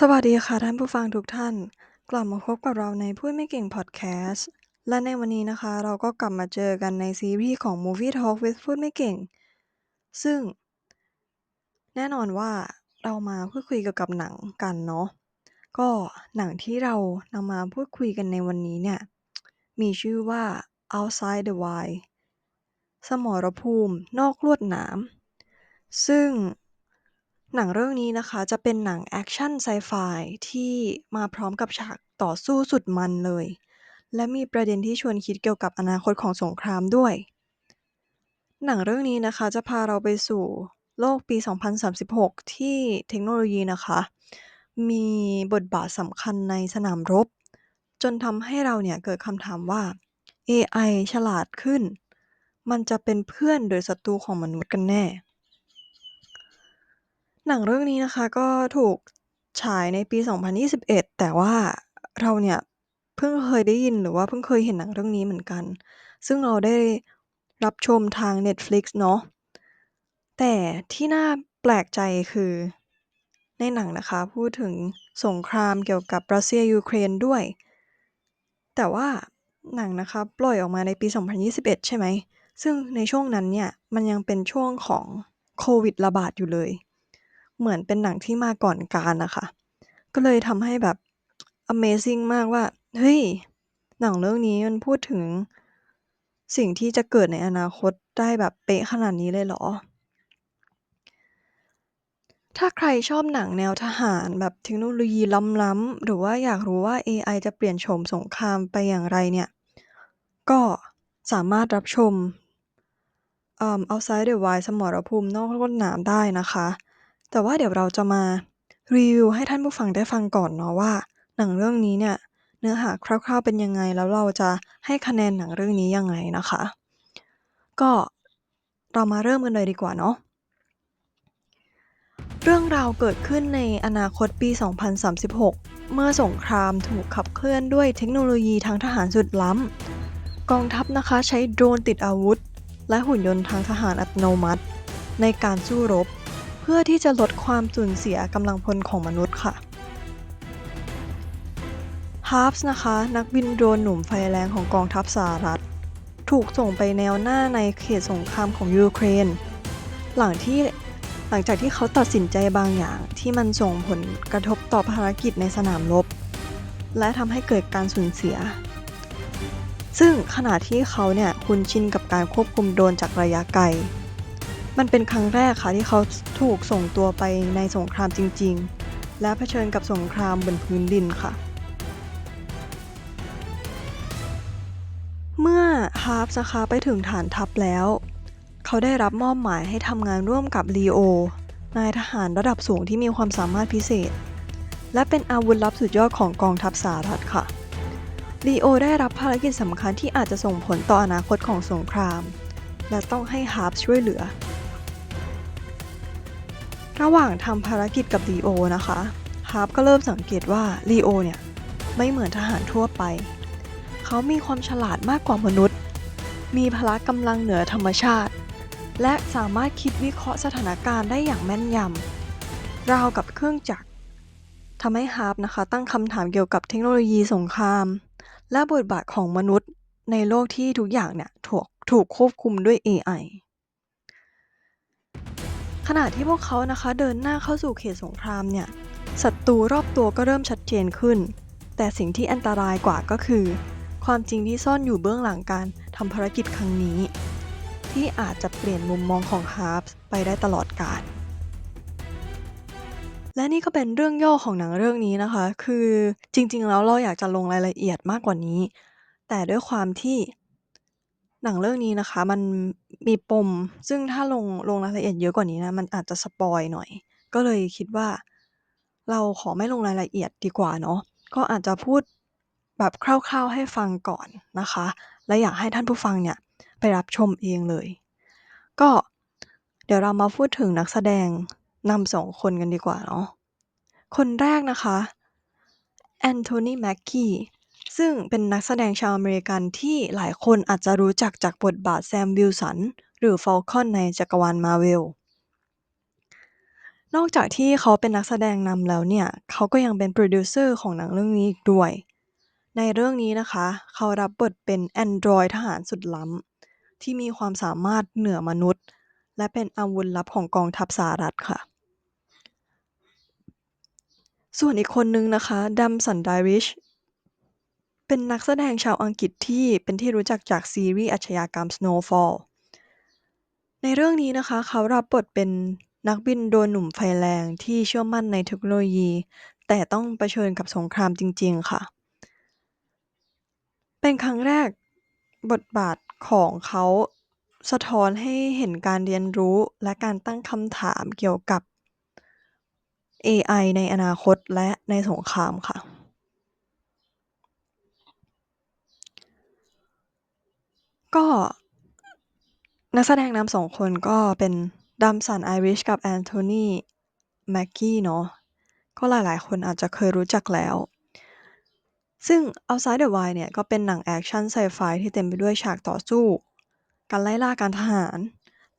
สวัสดีค่ะท่านผู้ฟังทุกท่าน กลับมาพบกับเราในพูดไม่เก่งพอดแคสต์และในวันนี้นะคะ เราก็กลับมาเจอกันในซีรีส์ของ Movie Talk with พูดไม่เก่ง ซึ่ง แน่นอนว่าเรามาพูดคุยเกี่ยวกับหนังกันเนาะก็หนังที่เรานำมาพูดคุยกันในวันนี้เนี่ย มีชื่อว่า Outside the Wild สมรภูมินอกลวดหนามซึ่ง หนังเรื่องนี้นะคะ จะเป็นหนังแอคชั่นไซไฟที่มาพร้อมกับฉากต่อสู้สุดมันเลย และมีประเด็นที่ชวนคิดเกี่ยวกับอนาคตของสงครามด้วย หนังเรื่องนี้นะคะ จะพาเราไปสู่โลกปี 2036 ที่เทคโนโลยีนะคะ มีบทบาทสำคัญในสนามรบ จนทำให้เราเนี่ยเกิดคำถามว่า AI ฉลาดขึ้น มันจะเป็นเพื่อนหรือศัตรูของมนุษย์กันแน่ หนังเรื่องนี้นะคะ ก็ถูกฉายในปี 2021 แต่ว่าเราเนี่ยเพิ่งเคยได้ยิน หรือว่าเพิ่งเคยเห็นหนังเรื่องนี้เหมือนกัน ซึ่งเราได้รับชมทาง Netflix เนาะ แต่ที่น่าแปลกใจคือ ในหนังนะคะ พูดถึงสงครามเกี่ยวกับรัสเซียยูเครนด้วย แต่ว่าหนังนะคะ ปล่อยออกมาในปี 2021 ใช่ไหม ซึ่งในช่วงนั้นเนี่ย มันยังเป็นช่วงของโควิดระบาดอยู่เลย เหมือนเป็นหนังที่มาก่อนกาลนะคะก็เลยทำให้แบบ Amazing มากว่า เฮ้ย หนังเรื่องนี้มันพูดถึง สิ่งที่จะเกิดในอนาคตได้แบบเป๊ะขนาดนี้เลยเหรอ ถ้าใครชอบหนังแนวทหารแบบเทคโนโลยีล้ำๆ หรือว่าอยากรู้ว่า AI จะเปลี่ยนโฉมสงครามไปอย่างไรเนี่ย ก็สามารถรับชม เอ่อ Outside the Wild สมรภูมินอกลวดหนามได้นะคะ แต่ว่าเดี๋ยวเราจะมารีวิวให้ท่านผู้ฟังได้ฟังก่อนเนาะว่า หนังเรื่องนี้เนี่ยเนื้อหาคร่าวๆเป็นยังไง แล้วเราจะให้คะแนนหนังเรื่องนี้ยังไงนะคะ ก็เรามาเริ่มกันเลยดีกว่าเนาะเรื่องราวเกิดขึ้นในอนาคตปี 2036 เมื่อสงครามถูกขับเคลื่อนด้วยเทคโนโลยีทางทหารสุดล้ำ กองทัพนะคะใช้โดรนติดอาวุธ และหุ่นยนต์ทางทหารอัตโนมัติ ในการสู้รบ เพื่อที่จะลดความสูญเสียกำลังพลของมนุษย์ค่ะฮาร์ฟส์นะคะ นักบินโดรนหนุ่มไฟแรงของกองทัพสหรัฐ ถูกส่งไปแนวหน้าในเขตสงครามของยูเครน หลังที่หลังจากที่เขาตัดสินใจบางอย่างที่มันส่งผลกระทบต่อภารกิจในสนามรบ และทำให้เกิดการสูญเสีย ซึ่งขณะที่เขาเนี่ยคุ้นชินกับการควบคุมโดรนจากระยะไกล มันเป็นครั้งแรกค่ะที่เขาถูกส่งตัวไปในสงครามจริง ๆ และเผชิญกับสงครามบนพื้นดินค่ะ เมื่อฮาร์ฟนะคะไปถึงฐานทัพแล้ว เขาได้รับมอบหมายให้ทำงานร่วมกับลีโอนายทหารระดับสูงที่มีความสามารถพิเศษ และเป็นอาวุธลับสุดยอดของกองทัพสหรัฐค่ะลีโอได้รับภารกิจสำคัญที่อาจจะส่งผลต่ออนาคตของสงคราม และต้องให้ฮาร์ฟช่วยเหลือ ระหว่างทำภารกิจกับลีโอนะคะฮาร์ฟก็เริ่มสังเกตว่าลีโอเนี่ยไม่เหมือนทหารทั่วไป เขามีความฉลาดมากกว่ามนุษย์ มีพละกำลังเหนือธรรมชาติ และสามารถคิดวิเคราะห์สถานการณ์ได้อย่างแม่นยำ ราวกับเครื่องจักรทำให้ฮาร์ปนะคะตั้งคำถามเกี่ยวกับเทคโนโลยีสงคราม และบทบาทของมนุษย์ในโลกที่ทุกอย่างเนี่ยถูกถูกควบคุมด้วย AI ณะที่พวกเขานะคะเดินหน้าเข้าสู่เขตสงครามเนี่ยศัตรูรอบตัวก็เริ่มชัดเจนขึ้น แต่สิ่งที่อันตรายกว่าก็คือ ความจริงที่ซ่อนอยู่เบื้องหลังการทำภารกิจครั้งนี้ ที่อาจจะเปลี่ยนมุมมองของฮาร์ปไปได้ตลอดกาลและนี่ก็เป็นเรื่องย่อของหนังเรื่องนี้นะคะ คือจริงๆแล้วเราอยากจะลงรายละเอียดมากกว่านี้ แต่ด้วยความที่ หนังเรื่องนี้นะคะมันมีปม ซึ่งถ้าลง ลงรายละเอียดเยอะกว่านี้นะ มันอาจจะสปอยหน่อย ก็เลยคิดว่า เราขอไม่ลงรายละเอียดดีกว่าเนาะ ก็อาจจะพูดแบบคร่าว ๆ ให้ฟังก่อนนะคะ และอยากให้ท่านผู้ฟังเนี่ยไปรับชมเองเลย ก็เดี๋ยวเรามาพูดถึงนักแสดงนำสองคนกันดีกว่าเนาะ คนแรกนะคะแอนโทนี แม็กกี้ ซึ่งเป็นนักแสดงชาวอเมริกันที่หลายคนอาจจะรู้จักจากบทบาทแซม วิลสัน หรือฟอลคอนในจักรวาลมาเวล นอกจากที่เขาเป็นนักแสดงนำแล้วเนี่ย เขาก็ยังเป็นโปรดิวเซอร์ของหนังเรื่องนี้อีกด้วย ในเรื่องนี้นะคะ เขารับบทเป็นแอนดรอยทหารสุดล้ำ ที่มีความสามารถเหนือมนุษย์ และเป็นอาวุธลับของกองทัพสหรัฐค่ะส่วนอีกคนนึงนะคะดัมสันไดริช เป็นนักแสดงชาวอังกฤษที่เป็นที่รู้จักจากซีรีส์อาชญากรรม Snowfall ในเรื่องนี้นะคะ เขารับบทเป็นนักบินโดรนหนุ่มไฟแรงที่เชื่อมั่นในเทคโนโลยี แต่ต้องเผชิญกับสงครามจริง ๆ ค่ะ เป็นครั้งแรกบทบาทของเขาสะท้อนให้เห็นการเรียนรู้และการตั้งคำถามเกี่ยวกับ AI ในอนาคตและในสงครามค่ะ ก็ นักแสดงนำสองคนก็เป็นดัมสัน ไอริช กับแอนโทนี แม็กกี้ เนาะ ก็หลาย ๆ คนอาจจะเคยรู้จักแล้ว ซึ่ง Outside the Wild เนี่ย ก็เป็นหนังแอคชั่นไซไฟที่เต็มไปด้วยฉากต่อสู้ การไล่ล่าการทหาร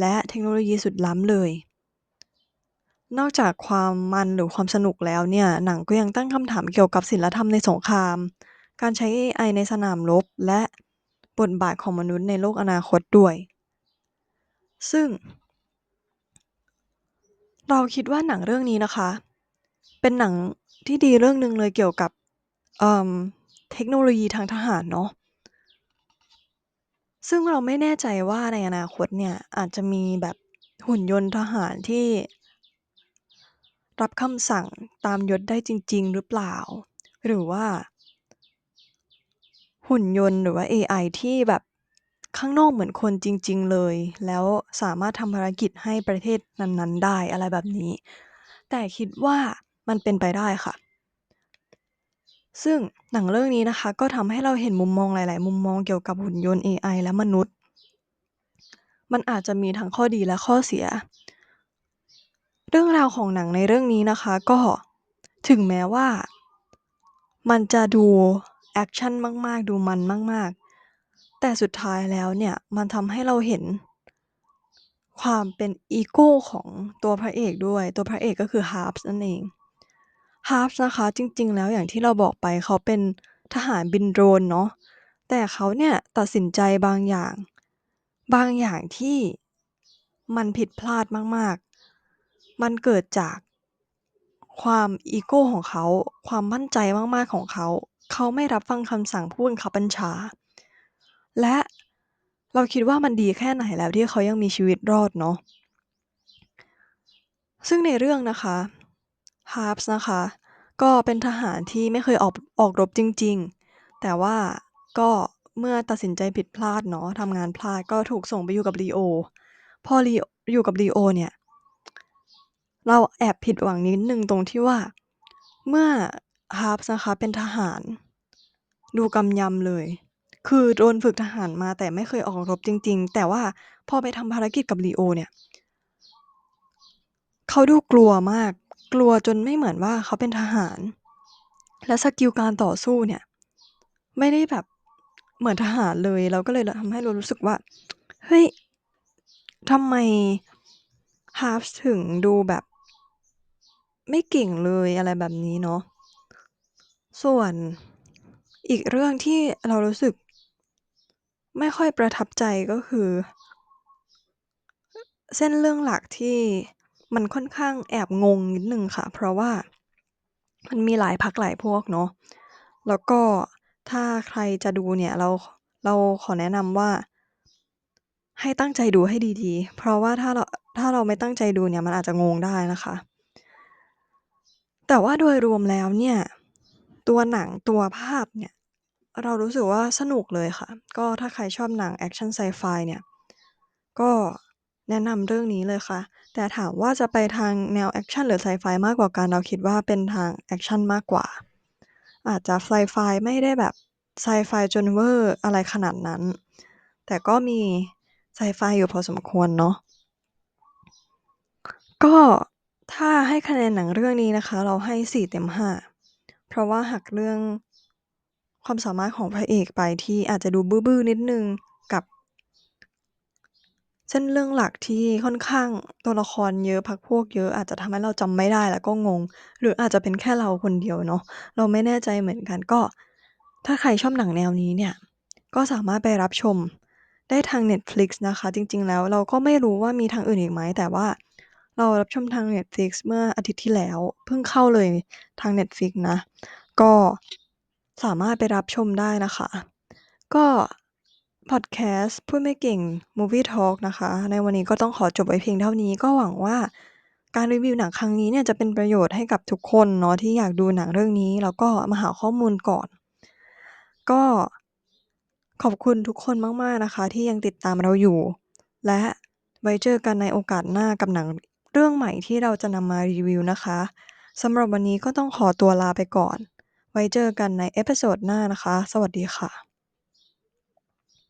และเทคโนโลยีสุดล้ำเลย นอกจากความมันหรือความสนุกแล้วเนี่ย หนังก็ยังตั้งคำถามเกี่ยวกับศีลธรรมในสงคราม การใช้ AI ในสนามรบ และ บทบาทของมนุษย์ในโลกอนาคตด้วย ซึ่ง เราคิดว่าหนังเรื่องนี้นะคะ เป็นหนังที่ดีเรื่องหนึ่งเลยเกี่ยวกับเเทคโนโลยีทางทหารเนาะซึ่งเราไม่แน่ใจว่าในอนาคตเนี่ย อาจจะมีแบบหุ่นยนต์ทหารที่ รับคำสั่งตามยศได้จริง ๆ หรือเปล่า หรือว่า หุ่นยนต์หรือว่าเอไอที่แบบข้างนอกเหมือนคนจริง ๆ เลย แล้วสามารถทำภารกิจให้ประเทศนั้น ๆ ได้ อะไรแบบนี้ แต่คิดว่ามันเป็นไปได้ค่ะ ซึ่งหนังเรื่องนี้นะคะ ก็ทำให้เราเห็นมุมมองหลาย ๆ มุมมองเกี่ยวกับหุ่นยนต์เอไอและมนุษย์ มันอาจจะมีทั้งข้อดีและข้อเสีย เรื่องราวของหนังในเรื่องนี้นะคะ ก็ถึงแม้ว่า มันจะดู แอกชันมาก ๆ ดูมันมาก ๆ แต่สุดท้ายแล้วเนี่ย มันทำให้เราเห็น ความเป็นอีโกของตัวพระเอกด้วย ตัวพระเอกก็คือ Harbs นั่นเอง Harbs นะคะ จริง ๆ แล้วอย่างที่เราบอกไปเขาเป็นทหารบินโดรนเนาะ แต่เขาเนี่ยตัดสินใจบางอย่าง บางอย่างที่มันผิดพลาดมาก ๆ มันเกิดจากความอีโก้ของเขา ความมั่นใจมาก ๆ ของเขา เขาไม่รับฟังคำสั่งผู้บังคับบัญชา และเราคิดว่ามันดีแค่ไหนแล้วที่เขายังมีชีวิตรอดเนาะซึ่งในเรื่องนะคะ Harbs นะคะ ก็เป็นทหารที่ไม่เคยออกออกรบจริง ๆ แต่ว่าก็เมื่อตัดสินใจผิดพลาดเนาะทำงานพลาดก็ถูกส่งไปอยู่กับ Leo พอ Leo อยู่กับ Leo เนี่ย เราแอบผิดหวังนิดนึงตรงที่ว่า เมื่อ Harbs นะคะเป็นทหาร ดูกำยำเลย คือโดนฝึกทหารมาแต่ไม่เคยออกรบจริง ๆ แต่ว่าพอไปทำภารกิจกับ Leo เนี่ย เขาดูกลัวมาก กลัวจนไม่เหมือนว่าเขาเป็นทหาร และสกิลการต่อสู้เนี่ย ไม่ได้แบบเหมือนทหารเลย เราก็เลยทำให้เรารู้สึกว่า เฮ้ยทำไม Harbs ถึงดูแบบ ไม่เก่งเลยอะไรแบบนี้เนาะ ส่วนอีกเรื่องที่เรารู้สึกไม่ค่อยประทับใจก็คือ เส้นเรื่องหลักที่มันค่อนข้างแอบงงนิดหนึ่งค่ะ เพราะว่ามันมีหลายพรรคหลายพวกเนาะ แล้วก็ถ้าใครจะดูเนี่ย เรา เราขอแนะนำว่า ให้ตั้งใจดูให้ดี ๆ เพราะว่าถ้าเรา ถ้าเราไม่ตั้งใจดูเนี่ย มันอาจจะงงได้นะคะ แต่ว่าโดยรวมแล้วเนี่ย ตัวหนังตัวภาพเนี่ย เรารู้สึกว่าสนุกเลยค่ะ ก็ถ้าใครชอบหนังแอกชันไซไฟเนี่ย ก็แนะนำเรื่องนี้เลยค่ะ แต่ถามว่าจะไปทางแนวแอกชันหรือไซไฟมากกว่ากัน เราคิดว่าเป็นทางแอกชันมากกว่า อาจจะไซไฟไม่ได้แบบไซไฟจนเวอร์อะไรขนาดนั้น แต่ก็มีไซไฟอยู่พอสมควรเนาะ ก็ถ้าให้คะแนนหนังเรื่องนี้นะคะ เราให้ 4 เต็ม 5 ราะว่าหักเรื่องความสามารถของพระเอกไปที่อาจจะดูบื้อ ๆ นิดนึงกับ เส้นเรื่องหลักที่ค่อนข้างตัวละครเยอะพรรคพวกเยอะอาจจะทำให้เราจำไม่ได้แล้วก็งง หรืออาจจะเป็นแค่เราคนเดียวเนาะเราไม่แน่ใจเหมือนกันก็ ถ้าใครชอบหนังแนวนี้เนี่ย ก็สามารถไปรับชมได้ทาง Netflix นะคะ จริง ๆ แล้วเราก็ไม่รู้ว่ามีทางอื่นอีกไหมแต่ว่า เรารับชมทาง Netflix เมื่ออาทิตย์ที่แล้ว เพิ่งเข้าเลยทาง Netflix นะ ก็สามารถไปรับชมได้นะคะ ก็พอดแคสต์พูดไม่เก่ง Movie Talk นะคะ ในวันนี้ก็ต้องขอจบไว้เพียงเท่านี้ก็หวังว่าการรีวิวหนังครั้งนี้เนี่ยจะเป็นประโยชน์ให้กับทุกคนเนาะที่อยากดูหนังเรื่องนี้ แล้วก็มาหาข้อมูลก่อน ก็ขอบคุณทุกคนมาก ๆ นะคะ ที่ยังติดตามเราอยู่ และไว้เจอกันในโอกาสหน้ากับหนัง เรื่องใหม่ที่เราจะนำมารีวิวนะคะ สำหรับวันนี้ก็ต้องขอตัวลาไปก่อน ไว้เจอกันในเอพิโซดหน้านะคะ สวัสดีค่ะ